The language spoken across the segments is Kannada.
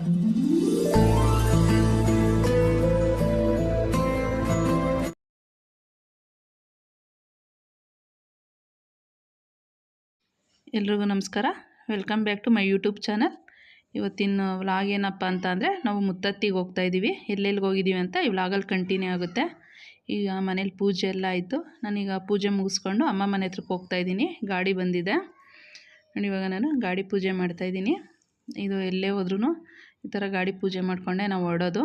ಎಲ್ರಿಗೂ ನಮಸ್ಕಾರ. Welcome back to my YouTube channel ಇವತ್ತಿನ ವ್ಲಾಗ್ ಏನಪ್ಪ ಅಂತ ಅಂದರೆ ನಾವು ಮುತ್ತತ್ತಿಗೆ ಹೋಗ್ತಾ ಇದ್ದೀವಿ ಎಲ್ಲೆಲ್ಲಿಗೆ ಹೋಗಿದ್ದೀವಿ ಅಂತ ಈ ವ್ಲಾಗಲ್ಲಿ ಕಂಟಿನ್ಯೂ ಆಗುತ್ತೆ. ಈಗ ಮನೇಲಿ ಪೂಜೆ ಎಲ್ಲ ಆಯಿತು. ನಾನೀಗ ಪೂಜೆ ಮುಗಿಸ್ಕೊಂಡು ಅಮ್ಮ ಮನೆ ಹತ್ರಕ್ಕೆ ಹೋಗ್ತಾ ಇದ್ದೀನಿ. ಗಾಡಿ ಬಂದಿದೆ. ಇವಾಗ ನಾನು ಗಾಡಿ ಪೂಜೆ ಮಾಡ್ತಾಯಿದ್ದೀನಿ ಇದು ಎಲ್ಲೇ ಹೋದ್ರೂ ಈ ಥರ ಗಾಡಿ ಪೂಜೆ ಮಾಡಿಕೊಂಡೆ ನಾವು ಹೊರಡೋದು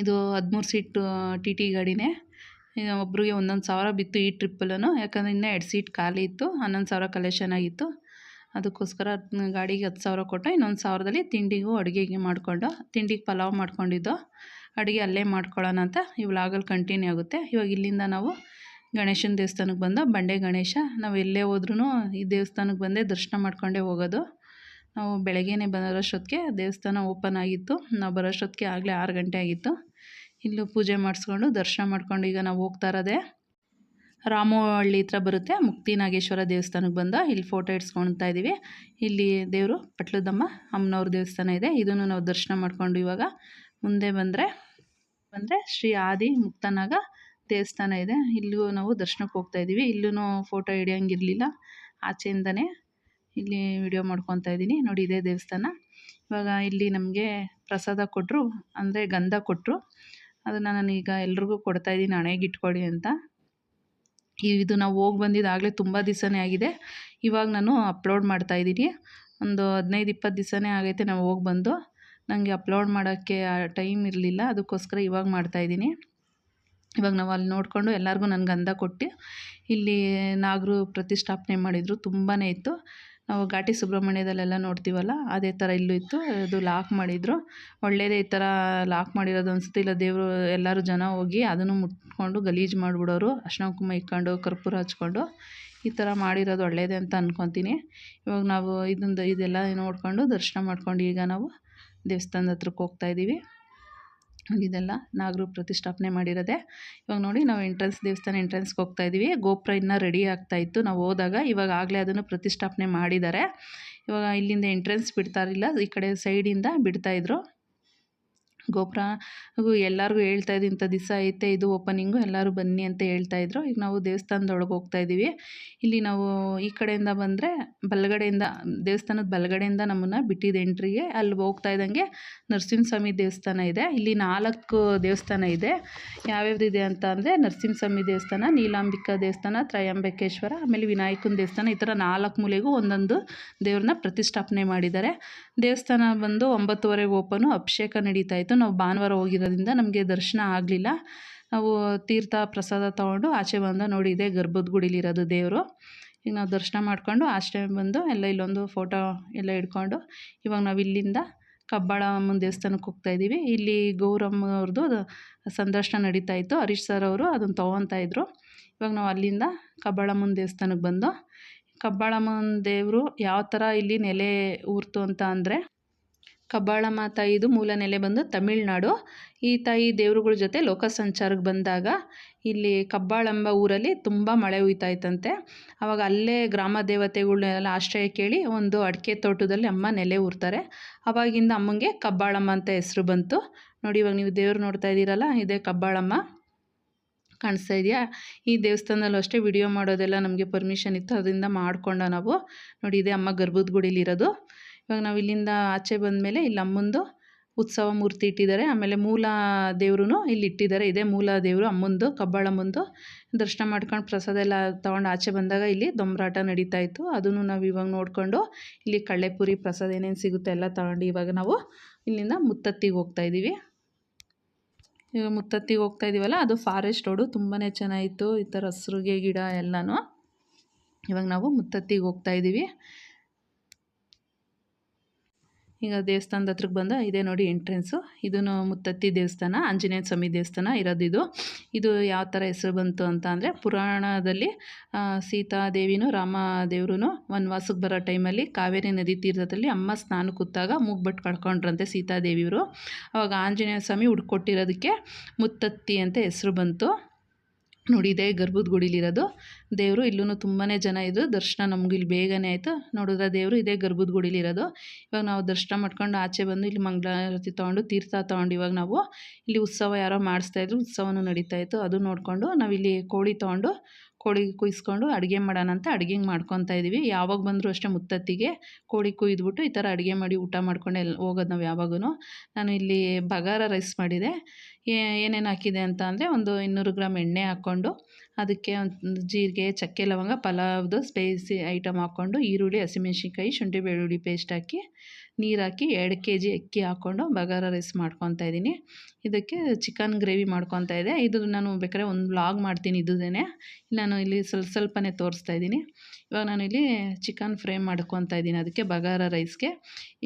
ಇದು ಹದಿಮೂರು ಸೀಟು, ಟಿ ಟಿ ಗಾಡಿನೇ. ಒಬ್ರಿಗೆ ಒಂದೊಂದು ಸಾವಿರ ಬಿತ್ತು ಈ ಟ್ರಿಪ್ಪಲ್ಲೂ ಯಾಕಂದರೆ ಇನ್ನೂ ಎರಡು ಸೀಟ್ ಖಾಲಿ ಇತ್ತು, ಹನ್ನೊಂದು ಸಾವಿರ ಕಲೆಕ್ಷನ್ ಆಗಿತ್ತು. ಅದಕ್ಕೋಸ್ಕರ ಗಾಡಿಗೆ ಹತ್ತು ಸಾವಿರ ಕೊಟ್ಟು ಇನ್ನೊಂದು ಸಾವಿರದಲ್ಲಿ ತಿಂಡಿಗೂ ಅಡುಗೆಗೆ ಮಾಡಿಕೊಂಡು, ತಿಂಡಿಗೆ ಪಲಾವ್ ಮಾಡ್ಕೊಂಡಿದ್ದು. ಅಡುಗೆ ಅಲ್ಲೇ ಮಾಡ್ಕೊಳ್ಳೋಣ ಅಂತ ಈ ವ್ಲಾಗಲ್ಲಿ ಕಂಟಿನ್ಯೂ ಆಗುತ್ತೆ. ಇವಾಗ ಇಲ್ಲಿಂದ ನಾವು ಗಣೇಶನ ದೇವಸ್ಥಾನಕ್ಕೆ ಬಂದು ಬಂಡೆ ಗಣೇಶ, ನಾವು ಎಲ್ಲೇ ಹೋದ್ರೂ ಈ ದೇವಸ್ಥಾನಕ್ಕೆ ಬಂದೇ ದರ್ಶನ ಮಾಡ್ಕೊಂಡೇ ಹೋಗೋದು. ನಾವು ಬೆಳಗ್ಗೆನೇ ಬರೋಷ್ಟೊತ್ತಿಗೆ ದೇವಸ್ಥಾನ ಓಪನ್ ಆಗಿತ್ತು. ನಾವು ಬರೋಷ್ಟೊತ್ತಿಗೆ ಆಗಲೇ ಆರು ಗಂಟೆ ಆಗಿತ್ತು. ಇಲ್ಲೂ ಪೂಜೆ ಮಾಡಿಸ್ಕೊಂಡು ದರ್ಶನ ಮಾಡ್ಕೊಂಡು ಈಗ ನಾವು ಹೋಗ್ತಾ ಇರೋದೇ ರಾಮಹಳ್ಳಿ ಹತ್ರ ಬರುತ್ತೆ. ಮುಕ್ತಿ ನಾಗೇಶ್ವರ ದೇವಸ್ಥಾನಕ್ಕೆ ಬಂದು. ಇಲ್ಲಿ ಫೋಟೋ ಇಡ್ಸ್ಕೊಳ್ತಾ ಇದ್ದೀವಿ. ಇಲ್ಲಿ ದೇವರು ಪಟ್ಲದಮ್ಮ ಅಮ್ಮನವ್ರ ದೇವಸ್ಥಾನ ಇದೆ. ಇದನ್ನು ನಾವು ದರ್ಶನ ಮಾಡಿಕೊಂಡು ಇವಾಗ ಮುಂದೆ ಬಂದರೆ ಬಂದರೆ ಶ್ರೀ ಆದಿ ಮುಕ್ತನಾಗ ದೇವಸ್ಥಾನ ಇದೆ. ಇಲ್ಲೂ ನಾವು ದರ್ಶನಕ್ಕೆ ಹೋಗ್ತಾ ಇದ್ದೀವಿ. ಇಲ್ಲೂ ಫೋಟೋ ಹಿಡಿಯೋಂಗಿರಲಿಲ್ಲ. ಆಚೆಯಿಂದನೇ ಇಲ್ಲಿ ವಿಡಿಯೋ ಮಾಡ್ಕೊತಾ ಇದ್ದೀನಿ. ನೋಡಿ, ಇದೇ ದೇವಸ್ಥಾನ. ಇವಾಗ ಇಲ್ಲಿ ನಮಗೆ ಪ್ರಸಾದ ಕೊಟ್ಟರು ಅಂದರೆ ಗಂಧ ಕೊಟ್ಟರು ಅದನ್ನು ನಾನೀಗ ಎಲ್ರಿಗೂ ಕೊಡ್ತಾಯಿದ್ದೀನಿ ಹಣೆಗೆ ಇಟ್ಕೊಳ್ಳಿ ಅಂತ. ಇದು ನಾವು ಹೋಗಿ ಬಂದಿದ್ದಾಗಲೇ ತುಂಬ ದಿವಸನೇ ಆಗಿದೆ. ಇವಾಗ ನಾನು ಅಪ್ಲೋಡ್ ಮಾಡ್ತಾ ಇದ್ದೀನಿ. ಒಂದು ಹದಿನೈದು ಇಪ್ಪತ್ತು ದಿವಸನೇ ಆಗೈತೆ ನಾವು ಹೋಗಿ ಬಂದು. ನನಗೆ ಅಪ್ಲೋಡ್ ಮಾಡೋಕ್ಕೆ ಟೈಮ್ ಇರಲಿಲ್ಲ, ಅದಕ್ಕೋಸ್ಕರ ಇವಾಗ ಮಾಡ್ತಾಯಿದ್ದೀನಿ ಇವಾಗ ನಾವು ಅಲ್ಲಿ ನೋಡಿಕೊಂಡು ಎಲ್ಲರಿಗೂ ನಾನು ಗಂಧ ಕೊಟ್ಟು, ಇಲ್ಲಿ ನಾಗರು ಪ್ರತಿಷ್ಠಾಪನೆ ಮಾಡಿದರು ತುಂಬಾ ಇತ್ತು. ನಾವು ಘಾಟಿ ಸುಬ್ರಹ್ಮಣ್ಯದಲ್ಲೆಲ್ಲ ನೋಡ್ತೀವಲ್ಲ, ಅದೇ ಥರ ಇಲ್ಲೂ ಇತ್ತು, ಅದು ಲಾಕ್ ಮಾಡಿದರು. ಒಳ್ಳೆಯದೇ ಈ ಥರ ಲಾಕ್ ಮಾಡಿರೋದು ಅನಿಸುತ್ತೆ. ಇಲ್ಲ ದೇವರು ಎಲ್ಲರೂ ಜನ ಹೋಗಿ ಅದನ್ನು ಮುಟ್ಕೊಂಡು ಗಲೀಜು ಮಾಡಿಬಿಡೋರು ಅರ್ಶಿನ ಕುಂಕುಮ ಇಟ್ಕೊಂಡು, ಕರ್ಪೂರ ಹಚ್ಕೊಂಡು, ಈ ಥರ ಮಾಡಿರೋದು ಒಳ್ಳೆಯದೇ ಅಂತ ಅಂದ್ಕೊತೀನಿ ಇವಾಗ ನಾವು ಇದೊಂದು, ಇದೆಲ್ಲ ನೋಡಿಕೊಂಡು ದರ್ಶನ ಮಾಡ್ಕೊಂಡು ಈಗ ನಾವು ದೇವಸ್ಥಾನದ ಹತ್ರಕ್ಕೆ ಹೋಗ್ತಾಯಿದ್ದೀವಿ ಇದೆಲ್ಲ ನಾಗರು ಪ್ರತಿಷ್ಠಾಪನೆ ಮಾಡಿರೋದೆ. ಇವಾಗ ನೋಡಿ, ನಾವು ಎಂಟ್ರೆನ್ಸ್ ದೇವಸ್ಥಾನ ಎಂಟ್ರೆನ್ಸ್ಗೆ ಹೋಗ್ತಾ ಇದ್ದೀವಿ ಗೋಪುರ ಇನ್ನೂ ರೆಡಿ ಆಗ್ತಾಯಿತ್ತು ನಾವು ಹೋದಾಗ ಇವಾಗ ಆಗಲೇ ಅದನ್ನು ಪ್ರತಿಷ್ಠಾಪನೆ ಮಾಡಿದ್ದಾರೆ. ಇವಾಗ ಇಲ್ಲಿಂದ ಎಂಟ್ರೆನ್ಸ್ ಬಿಡ್ತಾ ಇರಲಿಲ್ಲ. ಈ ಕಡೆ ಸೈಡಿಂದ ಬಿಡ್ತಾಯಿದ್ರು ಗೋಪುರ ಎಲ್ಲರಿಗೂ ಹೇಳ್ತಾ ಇದ್ದೀನಿ, ಇಂಥ ದಿವಸ ಐತೆ, ಇದು ಓಪನಿಂಗು ಎಲ್ಲರೂ ಬನ್ನಿ ಅಂತ ಹೇಳ್ತಾ ಇದ್ರು. ಈಗ ನಾವು ದೇವಸ್ಥಾನದೊಳಗೆ ಹೋಗ್ತಾ ಇದ್ದೀವಿ. ಇಲ್ಲಿ ನಾವು ಈ ಕಡೆಯಿಂದ ಬಂದರೆ ಬಲಗಡೆಯಿಂದ, ದೇವಸ್ಥಾನದ ಬಲಗಡೆಯಿಂದ ನಮ್ಮನ್ನು ಬಿಟ್ಟಿದ್ದು ಎಂಟ್ರಿಗೆ ಅಲ್ಲಿ ಹೋಗ್ತಾ ಇದ್ದಂಗೆ ನರಸಿಂಹಸ್ವಾಮಿ ದೇವಸ್ಥಾನ ಇದೆ. ಇಲ್ಲಿ ನಾಲ್ಕು ದೇವಸ್ಥಾನ ಇದೆ. ಯಾವ್ಯಾವ್ದಿದೆ ಅಂತ ಅಂದರೆ ನರಸಿಂಹಸ್ವಾಮಿ ದೇವಸ್ಥಾನ, ನೀಲಾಂಬಿಕಾ ದೇವಸ್ಥಾನ, ತ್ರಯಾಂಬಕೇಶ್ವರ, ಆಮೇಲೆ ವಿನಾಯಕನ ದೇವಸ್ಥಾನ, ಈ ಥರ ನಾಲ್ಕು ಮೂಲೆಗೂ ಒಂದೊಂದು ದೇವ್ರನ್ನ ಪ್ರತಿಷ್ಠಾಪನೆ ಮಾಡಿದ್ದಾರೆ. ದೇವಸ್ಥಾನ ಬಂದು ಒಂಬತ್ತುವರೆಗೆ ಓಪನು ಅಭಿಷೇಕ ನಡೀತಾ ಇತ್ತು. ನಾವು ಭಾನುವಾರ ಹೋಗಿರೋದ್ರಿಂದ ನಮಗೆ ದರ್ಶನ ಆಗಲಿಲ್ಲ. ನಾವು ತೀರ್ಥ ಪ್ರಸಾದ ತೊಗೊಂಡು ಆಚೆ ಬಂದು ನೋಡಿ ಇದೆ ಗರ್ಭದ ಗುಡಿಲಿರೋದು ದೇವರು. ಈಗ ನಾವು ದರ್ಶನ ಮಾಡ್ಕೊಂಡು ಆಚೆ ಬಂದು ಎಲ್ಲ ಇಲ್ಲೊಂದು ಫೋಟೋ ಎಲ್ಲ ಇಟ್ಕೊಂಡು ಇವಾಗ ನಾವು ಇಲ್ಲಿಂದ ಕಬ್ಬಾಳಮ್ಮನ ದೇವಸ್ಥಾನಕ್ಕೆ ಹೋಗ್ತಾ ಇದ್ದೀವಿ. ಇಲ್ಲಿ ಗೌರಮ್ಮ ಗೌರಮ್ಮವ್ರದ್ದು ಸಂದರ್ಶನ ನಡೀತಾ ಇತ್ತು. ಹರೀಶ್ ಸರ್ ಅವರು ಅದನ್ನು ತೊಗೊತಾ ಇದ್ರು. ಇವಾಗ ನಾವು ಅಲ್ಲಿಂದ ಕಬ್ಬಾಳಮ್ಮನ ದೇವಸ್ಥಾನಕ್ಕೆ ಬಂದು ಕಬ್ಬಾಳಮ್ಮನ ದೇವರು ಯಾವ ಥರ ಇಲ್ಲಿ ನೆಲೆ ಊರ್ತು ಅಂತ ಅಂದರೆ ಕಬ್ಬಾಳಮ್ಮ ತಾಯಿದು ಮೂಲ ನೆಲೆ ಬಂದು ತಮಿಳುನಾಡು. ಈ ತಾಯಿ ದೇವರುಗಳ ಜೊತೆ ಲೋಕ ಸಂಚಾರಕ್ಕೆ ಬಂದಾಗ ಇಲ್ಲಿ ಕಬ್ಬಾಳಂಬ ಊರಲ್ಲಿ ತುಂಬ ಮಳೆ ಹುಯ್ತಾ ಇತ್ತಂತೆ ಆವಾಗ ಅಲ್ಲೇ ಗ್ರಾಮ ದೇವತೆಗಳನ್ನೆಲ್ಲ ಆಶ್ರಯ ಕೇಳಿ ಒಂದು ಅಡಿಕೆ ತೋಟದಲ್ಲಿ ಅಮ್ಮ ನೆಲೆ ಊರ್ತಾರೆ. ಆವಾಗಿಂದ ಅಮ್ಮಂಗೆ ಕಬ್ಬಾಳಮ್ಮ ಅಂತ ಹೆಸರು ಬಂತು. ನೋಡಿ, ಇವಾಗ ನೀವು ದೇವ್ರು ನೋಡ್ತಾ ಇದ್ದೀರಲ್ಲ, ಇದೇ ಕಬ್ಬಾಳಮ್ಮ ಕಾಣಿಸ್ತಾ ಇದೆಯಾ? ಈ ದೇವಸ್ಥಾನದಲ್ಲೂ ಅಷ್ಟೇ ವಿಡಿಯೋ ಮಾಡೋದೆಲ್ಲ ನಮಗೆ ಪರ್ಮಿಷನ್ ಇತ್ತು, ಅದರಿಂದ ಮಾಡ್ಕೊಂಡ ನಾವು. ನೋಡಿ, ಇದೇ ಅಮ್ಮ ಗರ್ಭದ ಗುಡಿಲಿರೋದು. ಇವಾಗ ನಾವು ಇಲ್ಲಿಂದ ಆಚೆ ಬಂದಮೇಲೆ ಇಲ್ಲಿ ಅಮ್ಮಂದು ಉತ್ಸವ ಮೂರ್ತಿ ಇಟ್ಟಿದ್ದಾರೆ. ಆಮೇಲೆ ಮೂಲ ದೇವ್ರೂ ಇಲ್ಲಿ ಇಟ್ಟಿದ್ದಾರೆ. ಇದೇ ಮೂಲ ದೇವರು ಅಮ್ಮಂದು ಕಬ್ಬಾಳಮ್ಮಂದು ದರ್ಶನ ಮಾಡ್ಕೊಂಡು ಪ್ರಸಾದ ಎಲ್ಲ ತೊಗೊಂಡು ಆಚೆ ಬಂದಾಗ ಇಲ್ಲಿ ದೊಂಬರಾಟ ನಡೀತಾ ಇತ್ತು. ಅದನ್ನು ನಾವು ಇವಾಗ ನೋಡಿಕೊಂಡು ಇಲ್ಲಿ ಕಳ್ಳೆಪುರಿ ಪ್ರಸಾದ ಏನೇನು ಸಿಗುತ್ತೆ ಎಲ್ಲ ತಗೊಂಡು ಇವಾಗ ನಾವು ಇಲ್ಲಿಂದ ಮುತ್ತತ್ತಿಗೆ ಹೋಗ್ತಾ ಇದ್ದೀವಿ ಇವಾಗ ಮುತ್ತತ್ತಿಗೆ ಹೋಗ್ತಾ ಇದ್ದೀವಲ್ಲ ಅದು ಫಾರೆಸ್ಟ್ ರೋಡು. ತುಂಬಾ ಚೆನ್ನಾಗಿತ್ತು. ಈ ಥರ ಹಸ್ರಿಗೆ ಗಿಡ ಎಲ್ಲನೂ. ಇವಾಗ ನಾವು ಮುತ್ತತ್ತಿಗೆ ಹೋಗ್ತಾ ಇದ್ದೀವಿ ಈಗ ದೇವಸ್ಥಾನದ ಹತ್ರಕ್ಕೆ ಬಂದ ಇದೇ ನೋಡಿ ಎಂಟ್ರೆನ್ಸು ಇದೂ ಮುತ್ತತ್ತಿ ದೇವಸ್ಥಾನ, ಆಂಜನೇಯ ಸ್ವಾಮಿ ದೇವಸ್ಥಾನ ಇರೋದು ಇದು ಇದು ಯಾವ ಥರ ಹೆಸರು ಬಂತು ಅಂತ ಅಂದರೆ ಪುರಾಣದಲ್ಲಿ ಸೀತಾದೇವಿನೂ ರಾಮ ದೇವ್ರೂ ವನವಾಸಕ್ಕೆ ಬರೋ ಟೈಮಲ್ಲಿ ಕಾವೇರಿ ನದಿ ತೀರ್ಥದಲ್ಲಿ ಅಮ್ಮ ಸ್ನಾನ ಕೂತಾಗ ಮೂಗ್ಬಟ್ಟು ಕಳ್ಕೊಂಡ್ರಂತೆ ಸೀತಾದೇವಿಯವರು. ಅವಾಗ ಆಂಜನೇಯ ಸ್ವಾಮಿ ಹುಡ್ಕೊಟ್ಟಿರೋದಕ್ಕೆ ಮುತ್ತತ್ತಿ ಅಂತ ಹೆಸರು ಬಂತು. ನೋಡಿ, ಇದೇ ಗರ್ಭದ ಗುಡಿಲಿರೋದು. ದೇವರು ಇಲ್ಲೂ ತುಂಬಾ ಜನ ಇದ್ದರು ದರ್ಶನ ನಮ್ಗೆ ಇಲ್ಲಿ ಬೇಗನೆ ಆಯಿತು. ನೋಡಿದ್ರೆ ದೇವರು ಇದೇ ಗರ್ಭದ ಗುಡಿಲಿರೋದು. ಇವಾಗ ನಾವು ದರ್ಶನ ಮಾಡ್ಕೊಂಡು ಆಚೆ ಬಂದು ಇಲ್ಲಿ ಮಂಗಳಾರತಿ ತೊಗೊಂಡು ತೀರ್ಥ ತೊಗೊಂಡು ಇವಾಗ ನಾವು ಇಲ್ಲಿ ಉತ್ಸವ ಯಾರೋ ಮಾಡಿಸ್ತಾಯಿದ್ರು ಉತ್ಸವನೂ ನಡೀತಾ ಇತ್ತು. ಅದು ನೋಡಿಕೊಂಡು ನಾವಿಲ್ಲಿ ಕೋಳಿ ತೊಗೊಂಡು ಕೋಳಿ ಕುಯ್ಸ್ಕೊಂಡು ಅಡುಗೆ ಮಾಡೋಣ ಅಂತ ಅಡುಗೆ ಮಾಡ್ಕೊತಾ ಇದ್ದೀವಿ. ಯಾವಾಗ ಬಂದರೂ ಅಷ್ಟೇ ಮುತ್ತತ್ತಿಗೆ ಕೋಳಿ ಕುಯ್ದುಬಿಟ್ಟು ಈ ಥರ ಅಡುಗೆ ಮಾಡಿ ಊಟ ಮಾಡ್ಕೊಂಡು ಎಲ್ಲಿ ಹೋಗೋದು ನಾವು ಯಾವಾಗೂ ನಾನು ಇಲ್ಲಿ ಬಗಾರ ರೈಸ್ ಮಾಡಿದೆ. ಏನೇನು ಹಾಕಿದೆ ಅಂತ ಅಂದರೆ ಒಂದು ಇನ್ನೂರು ಗ್ರಾಮ್ ಎಣ್ಣೆ ಹಾಕ್ಕೊಂಡು ಅದಕ್ಕೆ ಒಂದು ಜೀರಿಗೆ, ಚಕ್ಕೆ, ಲವಂಗ, ಪಲಾವ್ದು ಸ್ಪೈಸಿ ಐಟಮ್ ಹಾಕ್ಕೊಂಡು ಈರುಳ್ಳಿ, ಹಸಿಮೆಣ್ಸಿನ್ಕಾಯಿ, ಶುಂಠಿ ಬೆಳ್ಳುಳ್ಳಿ ಪೇಸ್ಟ್ ಹಾಕಿ ನೀರು ಹಾಕಿ ಎರಡು ಕೆ ಜಿ ಅಕ್ಕಿ ಹಾಕ್ಕೊಂಡು ಬಗಾರ ರೈಸ್ ಮಾಡ್ಕೊತಾ ಇದ್ದೀನಿ ಇದಕ್ಕೆ ಚಿಕನ್ ಗ್ರೇವಿ ಮಾಡ್ಕೊತಾ ಇದೆ. ಇದು ನಾನು ಬೇಕಾದ್ರೆ ಒಂದು ವ್ಲಾಗ್ ಮಾಡ್ತೀನಿ ಇದ್ದುದೇ ನಾನು ಇಲ್ಲಿ ಸ್ವಲ್ಪ ಸ್ವಲ್ಪನೇ ತೋರಿಸ್ತಾ ಇದ್ದೀನಿ ಇವಾಗ ನಾನು ಇಲ್ಲಿ ಚಿಕನ್ ಫ್ರೈ ಮಾಡ್ಕೊತಾ ಇದ್ದೀನಿ ಅದಕ್ಕೆ ಬಗಾರ ರೈಸ್ಗೆ.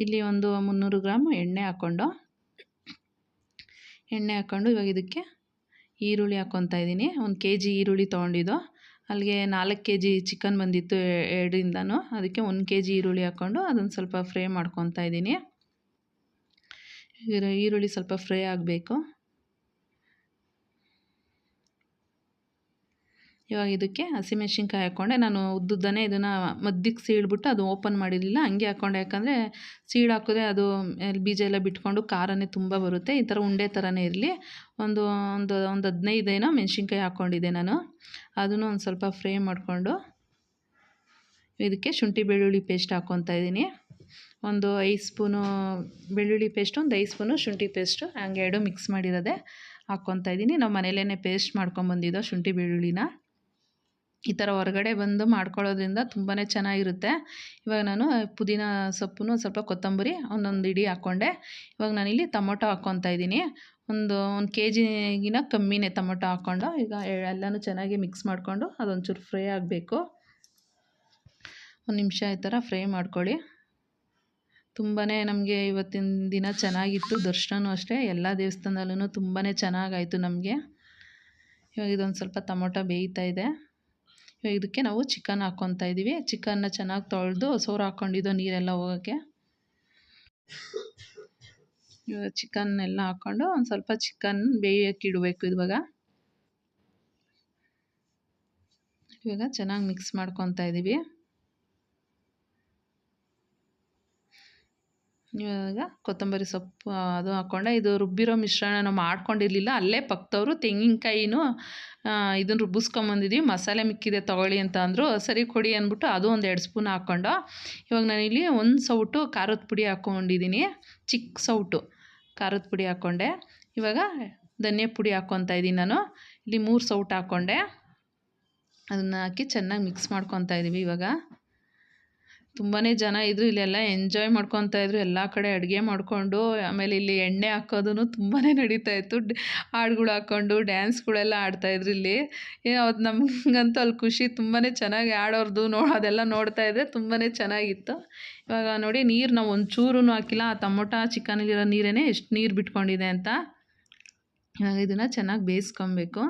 ಇಲ್ಲಿ ಒಂದು ಮುನ್ನೂರು ಗ್ರಾಮ್ ಎಣ್ಣೆ ಹಾಕ್ಕೊಂಡು ಎಣ್ಣೆ ಹಾಕ್ಕೊಂಡು ಇವಾಗ ಇದಕ್ಕೆ ಈರುಳ್ಳಿ ಹಾಕ್ಕೊತಾ ಇದ್ದೀನಿ ಒಂದು ಕೆ ಜಿ ಈರುಳ್ಳಿ ತೊಗೊಂಡಿದ್ದು. ಅಲ್ಲಿಗೆ ನಾಲ್ಕು ಕೆ ಜಿ ಚಿಕನ್ ಬಂದಿತ್ತು ಎರಡರಿಂದನೂ. ಅದಕ್ಕೆ ಒಂದು ಕೆ ಜಿ ಈರುಳ್ಳಿ ಹಾಕ್ಕೊಂಡು ಅದನ್ನು ಸ್ವಲ್ಪ ಫ್ರೈ ಮಾಡ್ಕೊತಾ ಇದ್ದೀನಿ. ಈರುಳ್ಳಿ ಸ್ವಲ್ಪ ಫ್ರೈ ಆಗಬೇಕು. ಇವಾಗ ಇದಕ್ಕೆ ಹಸಿಮೆಣ್ಸಿನ್ಕಾಯಿ ಹಾಕ್ಕೊಂಡೆ ನಾನು ಉದ್ದುದ್ದನೇ ಇದನ್ನು ಮಧ್ಯಕ್ಕೆ ಸೀಳ್ಬಿಟ್ಟು ಅದು ಓಪನ್ ಮಾಡಿರಲಿಲ್ಲ. ಹಂಗೆ ಹಾಕ್ಕೊಂಡೆ ಯಾಕಂದರೆ ಸೀಳು ಹಾಕಿದ್ರೆ ಅದು ಬೀಜ ಎಲ್ಲ ಬಿಟ್ಕೊಂಡು ಖಾರನೇ ತುಂಬ ಬರುತ್ತೆ. ಈ ಥರ ಉಂಡೆ ಥರನೇ ಇರಲಿ. ಒಂದು ಒಂದು ಒಂದು ಹದಿನೈದೇನೋ ಮೆಣಸಿನ್ಕಾಯಿ ಹಾಕ್ಕೊಂಡಿದ್ದೆ ನಾನು. ಅದನ್ನು ಒಂದು ಸ್ವಲ್ಪ ಫ್ರೈ ಮಾಡಿಕೊಂಡು ಇದಕ್ಕೆ ಶುಂಠಿ ಬೆಳ್ಳುಳ್ಳಿ ಪೇಸ್ಟ್ ಹಾಕ್ಕೊತಾ ಇದ್ದೀನಿ. ಒಂದು ಐದು ಸ್ಪೂನು ಬೆಳ್ಳುಳ್ಳಿ ಪೇಸ್ಟು, ಒಂದು ಐದು ಸ್ಪೂನು ಶುಂಠಿ ಪೇಸ್ಟು ಹಂಗೆ ಎರಡು ಮಿಕ್ಸ್ ಮಾಡಿರೋದೆ ಹಾಕ್ಕೊತಾ ಇದ್ದೀನಿ. ನಾವು ಮನೇಲೇ ಪೇಸ್ಟ್ ಮಾಡ್ಕೊಂಬಂದಿದ್ದೋ ಶುಂಠಿ ಬೆಳ್ಳುಳ್ಳಿನ. ಈ ಥರ ಹೊರಗಡೆ ಬಂದು ಮಾಡ್ಕೊಳ್ಳೋದ್ರಿಂದ ತುಂಬಾ ಚೆನ್ನಾಗಿರುತ್ತೆ. ಇವಾಗ ನಾನು ಪುದೀನ ಸೊಪ್ಪು ಸ್ವಲ್ಪ ಕೊತ್ತಂಬರಿ, ಒಂದೊಂದು ಇಡಿ ಹಾಕ್ಕೊಂಡೆ ಇವಾಗ ನಾನಿಲ್ಲಿ ಟೊಮೊಟೊ ಹಾಕ್ಕೊತಾ ಇದ್ದೀನಿ. ಒಂದು ಒಂದು ಕೆ ಜಿಗಿನ ಕಮ್ಮಿನೇ ಟೊಮೊಟೊ ಹಾಕ್ಕೊಂಡು, ಈಗ ಎಲ್ಲನೂ ಚೆನ್ನಾಗಿ ಮಿಕ್ಸ್ ಮಾಡಿಕೊಂಡು ಅದೊಂಚೂರು ಫ್ರೈ ಆಗಬೇಕು. ಒಂದು ನಿಮಿಷ ಈ ಥರ ಫ್ರೈ ಮಾಡ್ಕೊಳ್ಳಿ. ತುಂಬಾ ನಮಗೆ ಇವತ್ತಿನ ದಿನ ಚೆನ್ನಾಗಿತ್ತು. ದರ್ಶನವೂ ಅಷ್ಟೇ, ಎಲ್ಲ ದೇವಸ್ಥಾನದಲ್ಲೂ ತುಂಬಾ ಚೆನ್ನಾಗಾಯಿತು ನಮಗೆ. ಇವಾಗ ಇದೊಂದು ಸ್ವಲ್ಪ ಟೊಮೊಟೊ ಬೇಯ್ತಾ ಇದೆ. ಇದಕ್ಕೆ ನಾವು ಚಿಕನ್ ಹಾಕ್ಕೊತಾ ಇದ್ದೀವಿ. ಚಿಕನ್ನ ಚೆನ್ನಾಗಿ ತೊಳೆದು ಸೋರು ಹಾಕ್ಕೊಂಡಿದ್ದು ನೀರೆಲ್ಲ ಹೋಗೋಕ್ಕೆ. ಇವಾಗ ಚಿಕನ್ ಎಲ್ಲ ಹಾಕ್ಕೊಂಡು ಒಂದು ಸ್ವಲ್ಪ ಚಿಕನ್ ಬೇಯಕ್ಕೆ ಇಡಬೇಕು ಇವಾಗ. ಇವಾಗ ಚೆನ್ನಾಗಿ ಮಿಕ್ಸ್ ಮಾಡ್ಕೊತಾ ಇದ್ದೀವಿ. ಇವಾಗ ಕೊತ್ತಂಬರಿ ಸೊಪ್ಪು ಅದು ಹಾಕ್ಕೊಂಡೆ ಇದು ರುಬ್ಬಿರೋ ಮಿಶ್ರಣ ನಾವು ಮಾಡ್ಕೊಂಡಿರಲಿಲ್ಲ. ಅಲ್ಲೇ ಪಕ್ಕದವರು ತೆಂಗಿನಕಾಯಿನೂ ಇದನ್ನು ರುಬ್ಬಿಸ್ಕೊಂಬಂದಿದ್ವಿ. ಮಸಾಲೆ ಮಿಕ್ಕಿದೆ ತೊಗೊಳ್ಳಿ ಅಂತ ಅಂದರು. ಸರಿ ಕೊಡಿ ಅಂದ್ಬಿಟ್ಟು ಅದು ಒಂದು ಎರಡು ಸ್ಪೂನ್ ಹಾಕ್ಕೊಂಡು ಇವಾಗ ನಾನಿಲ್ಲಿ ಒಂದು ಸೌಟು ಖಾರದ ಪುಡಿ ಹಾಕ್ಕೊಂಡಿದ್ದೀನಿ ಚಿಕ್ಕ ಸೌಟು ಖಾರದ ಪುಡಿ ಹಾಕ್ಕೊಂಡೆ ಇವಾಗ ಧನಿಯಾ ಪುಡಿ ಹಾಕ್ಕೊತಾ ಇದ್ದೀನಿ ನಾನು. ಇಲ್ಲಿ ಮೂರು ಸೌಟು ಹಾಕ್ಕೊಂಡೆ ಅದನ್ನು ಹಾಕಿ ಚೆನ್ನಾಗಿ ಮಿಕ್ಸ್ ಮಾಡ್ಕೊತಾ ಇದ್ದೀವಿ ಇವಾಗ. ತುಂಬಾ ಜನ ಇದ್ದರು ಇಲ್ಲೆಲ್ಲ ಎಂಜಾಯ್ ಮಾಡ್ಕೊತಾ ಇದ್ರು, ಎಲ್ಲ ಕಡೆ ಅಡುಗೆ ಮಾಡಿಕೊಂಡು, ಆಮೇಲೆ ಇಲ್ಲಿ ಎಣ್ಣೆ ಹಾಕೋದೂ ತುಂಬಾ ನಡೀತಾ ಇತ್ತು. ಹಾಡ್ಗಳು ಹಾಕ್ಕೊಂಡು ಡ್ಯಾನ್ಸ್ಗಳೆಲ್ಲ ಆಡ್ತಾಯಿದ್ರು ಇಲ್ಲಿ. ಅದು ನಮಗಂತೂ ಅಲ್ಲಿ ಖುಷಿ ತುಂಬಾ ಚೆನ್ನಾಗಿ ಆಡೋರ್ದು ನೋ, ಅದೆಲ್ಲ ನೋಡ್ತಾ ಇದ್ದರೆ ತುಂಬಾ ಚೆನ್ನಾಗಿತ್ತು. ಇವಾಗ ನೋಡಿ, ನೀರು ನಾವು ಒಂಚೂರು ಹಾಕಿಲ್ಲ, ಆ ಟೊಮೊಟೊ ಚಿಕನಲ್ಲಿರೋ ನೀರೇ ಎಷ್ಟು ನೀರು ಬಿಟ್ಕೊಂಡಿದೆ ಅಂತ. ಇವಾಗ ಇದನ್ನು ಚೆನ್ನಾಗಿ ಬೇಯಿಸ್ಕೊಬೇಕು.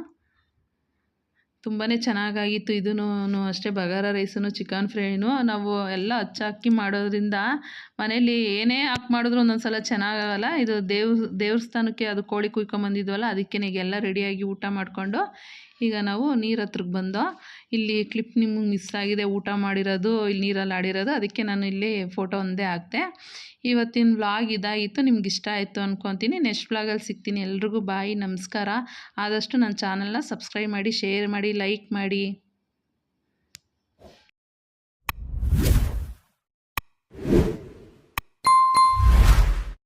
ತುಂಬಾ ಚೆನ್ನಾಗಾಗಿತ್ತು. ಇದೂ ಅಷ್ಟೇ ಬಗಾರ ರೈಸೂ ಚಿಕನ್ ಫ್ರೈನು. ನಾವು ಎಲ್ಲ ಅಕ್ಕಿ ಮಾಡೋದ್ರಿಂದ ಮನೇಲಿ ಏನೇ ಹಾಕಿ ಮಾಡಿದ್ರು ಒಂದೊಂದು ಸಲ ಚೆನ್ನಾಗಾಗಲ್ಲ ಇದು ದೇವ್ ದೇವಸ್ಥಾನಕ್ಕೆ ಅದು ಕೋಳಿ ಕುಯ್ಕೊಂಬಂದಿದ್ವಲ್ಲ ಅದಕ್ಕೆ ಎಲ್ಲ ರೆಡಿಯಾಗಿ ಊಟ ಮಾಡಿಕೊಂಡು ಈಗ ನಾವು ನೀರು ಹತ್ರಕ್ಕೆ ಬಂದೋ, ಇಲ್ಲಿ ಕ್ಲಿಪ್ ನಿಮಗೆ ಮಿಸ್ ಆಗಿದೆ, ಊಟ ಮಾಡಿರೋದು, ಇಲ್ಲಿ ನೀರಲ್ಲಿ ಆಡಿರೋದು, ಅದಕ್ಕೆ ನಾನು ಇಲ್ಲಿ ಫೋಟೋ ಒಂದೇ ಹಾಕ್ತೆ ಇವತ್ತಿನ ವ್ಲಾಗ್ ಇದಾಗಿತ್ತು ನಿಮ್ಗೆ ಇಷ್ಟ ಆಯಿತು ಅಂದ್ಕೊತೀನಿ ನೆಕ್ಸ್ಟ್ ವ್ಲಾಗಲ್ಲಿ ಸಿಗ್ತೀನಿ. ಎಲ್ರಿಗೂ ಬಾಯಿ, ನಮಸ್ಕಾರ. ಆದಷ್ಟು ನನ್ನ ಚಾನಲ್ನ ಸಬ್ಸ್ಕ್ರೈಬ್ ಮಾಡಿ ಶೇರ್ ಮಾಡಿ ಲೈಕ್ ಮಾಡಿ.